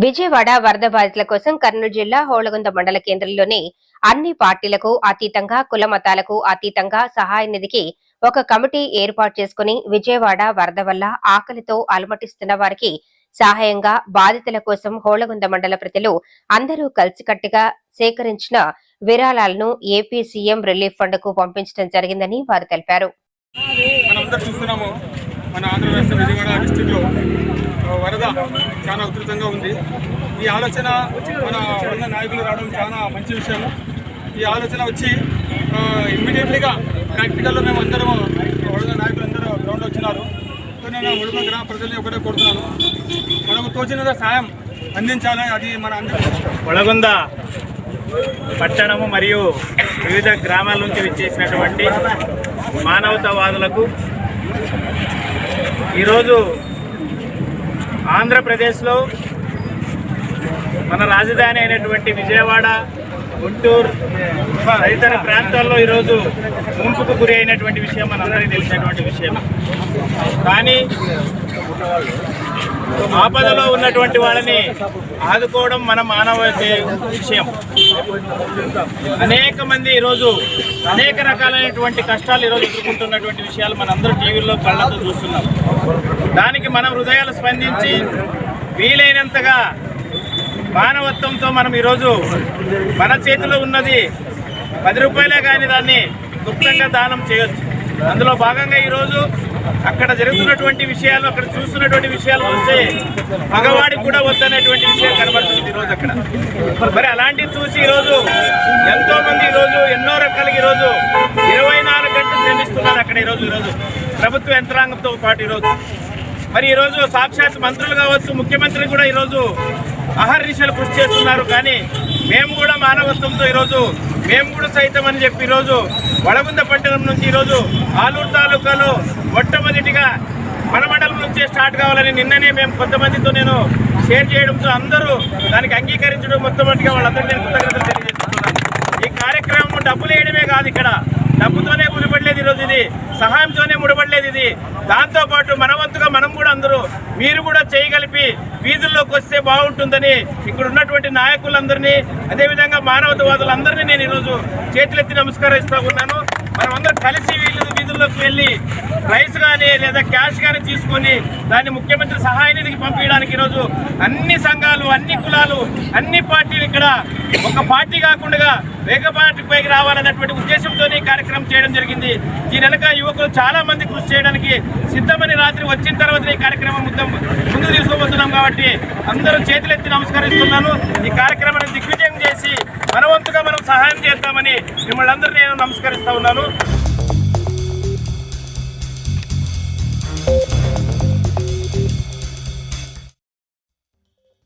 విజయవాడ వరద బాధితుల కోసం కర్నూలు జిల్లా హోళగుంద మండల కేంద్రంలోని అన్ని పార్టీలకు అతీతంగా కుల మతాలకు అతీతంగా సహాయ నిధికి ఒక కమిటీ ఏర్పాటు చేసుకుని విజయవాడ వరద వల్ల ఆకలితో అలమటిస్తున్న వారికి సహాయంగా బాధితుల కోసం హోళగుంద మండల ప్రజలు అందరూ కలిసికట్టుగా సేకరించిన విరాళాలను ఏపీ సీఎం రిలీఫ్ ఫండ్కు పంపించడం జరిగిందని వారు తెలిపారు. మన ఆంధ్ర రాష్ట్ర విజయవాడ డిస్టిక్లో వరద చాలా ఉధృతంగా ఉంది. ఈ ఆలోచన మన ఉన్న నాయకులు రావడం చాలా మంచి విషయం ఈ ఆలోచన వచ్చి ఇమ్మీడియట్లీగా ప్రాక్టికల్లో మేము అందరం వరద నాయకులు అందరూ గ్రౌండ్ వచ్చినారు. సో నేను ఉడుమ గ్రామ ప్రజల్ని ఒకటే కోరుతున్నాను. మనకు తోచినంత సాయం అందించాలని అది మన అందరి ఒడగొంద పట్టణము మరియు వివిధ గ్రామాల నుంచి విచ్చేసినటువంటి మానవతావాదులకు ఈరోజు ఆంధ్రప్రదేశ్లో మన రాజధాని అయినటువంటి విజయవాడ గుంటూరు తదితర ప్రాంతాల్లో ఈరోజు ముంపుకు గురి అయినటువంటి విషయం మనందరికీ తెలిసినటువంటి విషయం. కానీ ఆపదలో ఉన్నటువంటి వాళ్ళని ఆదుకోవడం మన మానవ విషయం. అనేక మంది ఈరోజు అనేక రకాలైనటువంటి కష్టాలు ఈరోజు ఎదుర్కొంటున్నటువంటి విషయాలు మనందరూ టీవీల్లో కళ్ళతో చూస్తున్నాం. దానికి మనం హృదయాలు స్పందించి వీలైనంతగా మానవత్వంతో మనం ఈరోజు మన చేతిలో ఉన్నది పది రూపాయలే కానీ దాన్ని గుప్తంగా దానం చేయొచ్చు. అందులో భాగంగా ఈరోజు అక్కడ జరుగుతున్నటువంటి విషయాలు అక్కడ చూస్తున్నటువంటి విషయాలు చూస్తే మగవాడికి కూడా వద్దనేటువంటి విషయం కనబడుతుంది ఈరోజు అక్కడ. మరి అలాంటివి చూసి ఈరోజు ఎంతో మంది ఈరోజు ఎన్నో రకాలుగా ఈరోజు ఇరవై నాలుగు గంటలు శ్రమిస్తున్నారు అక్కడ ఈరోజు ఈరోజు ప్రభుత్వ యంత్రాంగంతో పాటు ఈరోజు. మరి ఈరోజు సాక్షాత్ మంత్రులు కావచ్చు ముఖ్యమంత్రి కూడా ఈరోజు అహర్నిశలు కృషి చేస్తున్నారు. కానీ మేము కూడా మానవత్వంతో ఈరోజు మేము కూడా సైతం అని చెప్పి ఈరోజు వడగుంద పట్టణం నుంచి ఈరోజు ఆలూరు తాలూకాలో మొట్టమొదటిగా మన మండలం నుంచే స్టార్ట్ కావాలని నిన్ననే మేము కొంతమందితో నేను షేర్ చేయడంతో అందరూ దానికి అంగీకరించడం మొట్టమొదటిగా వాళ్ళందరికీ నేను కృతజ్ఞతలు తెలియజేస్తున్నాను ఈ కార్యక్రమం డబ్బులు వేయడమే కాదు ఇక్కడ డబ్బుతోనే ముడిపడలేదు ఈరోజు ఇది. సహాయంతోనే ముడిపడలేదు ఇది. దాంతో పాటు మనం కూడా అందరూ మీరు కూడా చేయగలిపి వీధుల్లోకి వస్తే బాగుంటుందని ఇక్కడ ఉన్నటువంటి నాయకులందరినీ అదేవిధంగా మానవతావాదులందరినీ నేను ఈరోజు చేతులెత్తి నమస్కరిస్తూ ఉన్నాను. మనం అందరం కలిసి వీళ్ళు వీధుల్లోకి వెళ్ళి రైస్ కానీ లేదా క్యాష్ కానీ తీసుకొని దాన్ని ముఖ్యమంత్రి సహాయ నిధికి పంపించడానికి ఈరోజు అన్ని సంఘాలు అన్ని కులాలు అన్ని పార్టీలు ఇక్కడ ఒక పార్టీ కాకుండా వేగ పార్టీపైకి రావాలన్నటువంటి ఉద్దేశంతో ఈ కార్యక్రమం చేయడం జరిగింది. దీని వెనక యువకులు చాలా మంది కృషి చేయడానికి సిద్ధమని రాత్రి వచ్చిన తర్వాత ఈ కార్యక్రమం ముందు ముందుకు తీసుకోబోతున్నాం కాబట్టి అందరూ చేతులెత్తి నమస్కరిస్తున్నాను. ఈ కార్యక్రమాన్ని దిగ్విజయం చేసి మనవంతుగా మనం సహాయం చేద్దామని మిమ్మల్ని అందరూ నేను నమస్కరిస్తా ఉన్నాను.